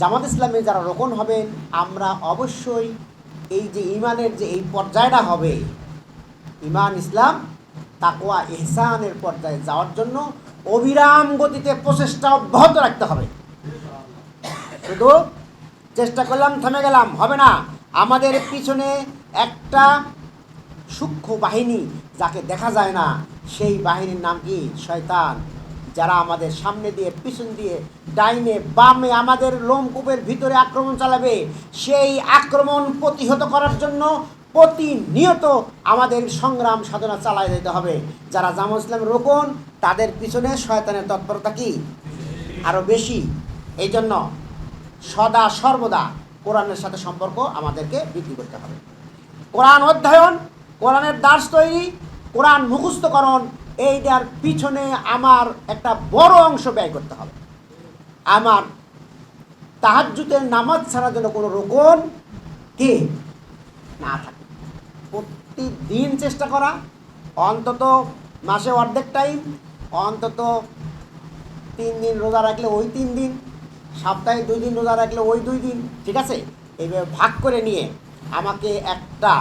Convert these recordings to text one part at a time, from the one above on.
জামাত ইসলামে যারা রোকন হবেন আমরা অবশ্যই এই যে ইমানের যে এই পর্যায়টা হবে ইমান ইসলাম তাকোয়া ইহসানের পর্যায়ে যাওয়ার জন্য অবিরাম গতিতে প্রচেষ্টা অব্যাহত রাখতে হবে। শুধু চেষ্টা করলাম, থেমে গেলাম, হবে না। আমাদের পিছনে একটা সূক্ষ্ম বাহিনী যাকে দেখা যায় না, সেই বাহিনীর নাম কি? শয়তান। যারা আমাদের সামনে দিয়ে, পিছন দিয়ে, ডাইনে, বামে আমাদের লোমকূপের ভিতরে আক্রমণ চালাবে, সেই আক্রমণ প্রতিহত করার জন্য প্রতিনিয়ত আমাদের সংগ্রাম সাধনা চালায় যেতে হবে। যারা জামা ইসলাম রোকন, তাদের পিছনে শয়তানের তৎপরতা কি? আরও বেশি। এই জন্য সদা সর্বদা কোরআনের সাথে সম্পর্ক আমাদেরকে বৃদ্ধি করতে হবে। কোরআন অধ্যয়ন, কোরআনের দাস তৈরি, কোরআন মুখস্থকরণ এইটার পিছনে আমার একটা বড় অংশ ব্যয় করতে হবে। আমার তাহাজ্জুদের নামাজ ছাড়া যেন কোনো রোকন কে না থাকে। প্রতিদিন চেষ্টা করা, অন্তত মাসে অর্ধেক টাইম অন্তত তিন দিন রোজা রাখলে ওই তিন দিন, সপ্তাহে দুই দিন রোজা রাখলে ওই দুই দিন, ঠিক আছে? এইভাবে ভাগ করে নিয়ে আমাকে একটা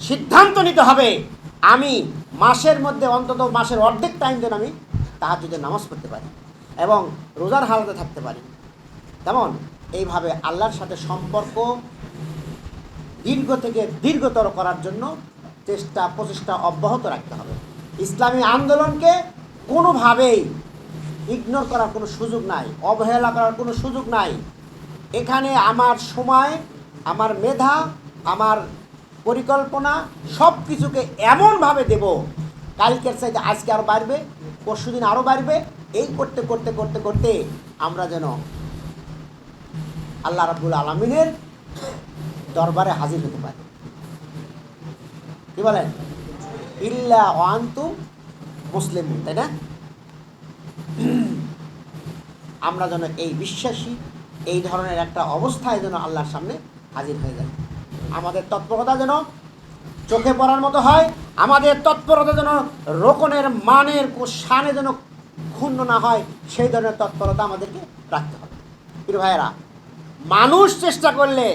সিদ্ধান্ত নিতে হবে আমি মাসের মধ্যে, অন্তত মাসের অর্ধেক টাইম যেন আমি তাহার যদি নামাজ পড়তে পারি এবং রোজার হালতে থাকতে পারি। তেমন এইভাবে আল্লাহর সাথে সম্পর্ক দীর্ঘ থেকে দীর্ঘতর করার জন্য চেষ্টা, প্রচেষ্টা অব্যাহত রাখতে হবে। ইসলামী আন্দোলনকে কোনোভাবেই ইগনোর করার কোনো সুযোগ নাই, অবহেলা করার কোনো সুযোগ নাই। এখানে আমার সময়, আমার মেধা, আমার পরিকল্পনা সব কিছুকে এমনভাবে দেব, কালকের চাইতে আজকে আরও বাড়বে পরশু দিন আরও বাড়বে। এই করতে করতে করতে করতে আমরা যেন আল্লাহ রাবুল আলমিনের দরবারে হাজির হতে পারি। কি বলেন? ইল্লা ওয়ান্তু মুসলিম তাই না? আমরা যেন এই বিশ্বাসী, এই ধরনের একটা অবস্থায় যেন আল্লাহর সামনে হাজির হয়ে যায় আমাদের তৎপরতা যেন চোখে পড়ার মতো হয়, আমাদের তৎপরতা যেন রোকনের মানের শানে যেন ক্ষুণ্ণ না হয়, সেই ধরনের তৎপরতা আমাদেরকে রাখতে হবে। প্রিয় ভাইয়েরা, মানুষ চেষ্টা করলে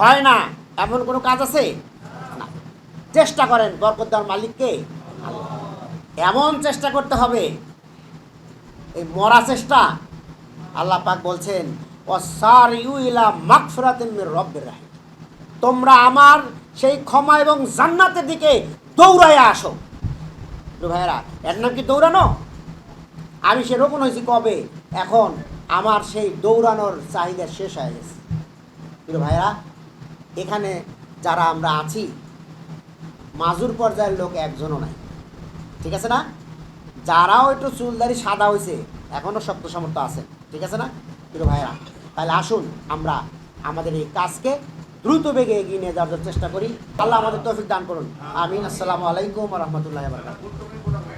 হয় না, এমন কোনো কাজ আছে? না। চেষ্টা করেন বরকত দেওয়ার মালিককে। এমন চেষ্টা করতে হবে, এই মরা চেষ্টা আল্লাহ পাক বলছেন অসার ইউ ইলা মাগফিরাতিন মির রব্বির রাহিম। তোমরা আমার সেই ক্ষমা এবং জান্নাতের দিকে দৌড়ায় আসো। ভাইয়েরা, এর নাম কি দৌড়ানো? আমি সেরকম হয়েছি কবে? এখন আমার সেই দৌড়ানোর চাহিদা শেষ হয়ে গেছে। কিন্তু ভাইয়েরা, এখানে যারা আমরা আছি, মাজুর পর্যায়ের লোক একজনও নাই। ঠিক আছে না? যারাও একটু চুলদারি সাদা হয়েছে এখনও শক্ত সামর্থ্য আছে। ঠিক আছে না? প্রিয় ভাইরা তাহলে আসুন আমরা আমাদের এই কাজকে দ্রুত বেগে এগিয়ে নিয়ে যাওয়ার চেষ্টা করি। আল্লাহ আমাদের তৌফিক দান করুন। আমিন। আসসালামু আলাইকুম রহমতুল্লাহ